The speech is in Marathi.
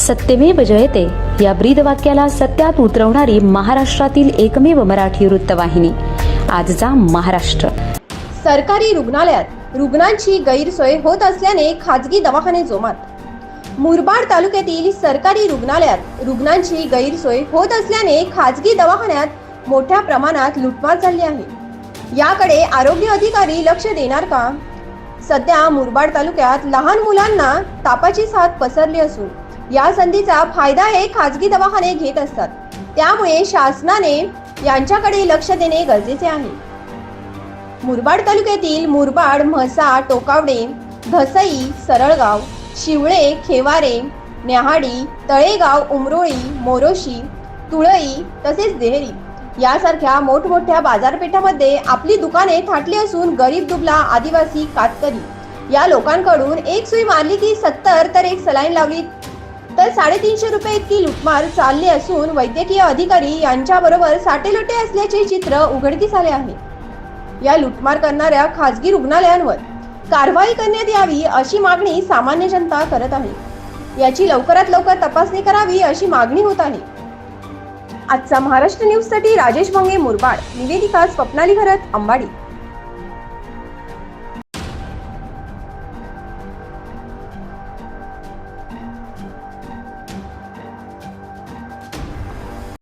सत्यमेव जयते. या ब्रीदवाक्याला सत्यात उतरवणारी महाराष्ट्रातील एकमेव मराठी वृत्तवाहिनी. आजचा महाराष्ट्र. सरकारी रुग्णालयात रुग्णांची गैरसोय होत असल्याने खाजगी दवाखाने जोमात. मुरबाड तालुक्यातील सरकारी रुग्णालयात रुग्णांची गैरसोय होत असल्याने खाजगी दवाखान्यात मोठ्या प्रमाणात लुटमार झाली आहे. याकडे आरोग्य अधिकारी लक्ष देणार का? सध्या मुरबाड तालुक्यात लहान मुलांना तापाची साथ पसरली असून या संधीचा फायदा हे खाजगी दवाखाने घेत असतात. त्यामुळे शासनाने यांच्याकडे लक्ष देणे गरजेचे आहे. मुरबाड तालुक्यातील मुरबाड म्हसा टोकावडे धसई सरळगाव शिवळे खेवारे न्याहाडी तळेगाव उमरोळी मोरोशी तुळई तसेच देहरी यासारख्या मोठमोठ्या बाजारपेठामध्ये आपली दुकाने थाटली असून गरीब दुबला आदिवासी कातकरी या लोकांकडून एक सुई मारली की सत्तर तर एक सलाईन लावली तर साडेतीनशे रुपये इतकी लुटमार चालली असून वैद्यकीय अधिकारी यांच्याबरोबर साटेलोटे असल्याचे चित्र उघडकीस आले आहे. या लुटमार करणाऱ्या खाजगी रुग्णालयांवर कारवाई करण्यात यावी अशी मागणी सामान्य जनता करत आहे. याची लवकरात लवकर तपासणी करावी अशी मागणी होत आहे. आजचा महाराष्ट्र न्यूजसाठी राजेश भंगे मुरबाड निवेदिका स्वप्नाली घरत अंबाडी.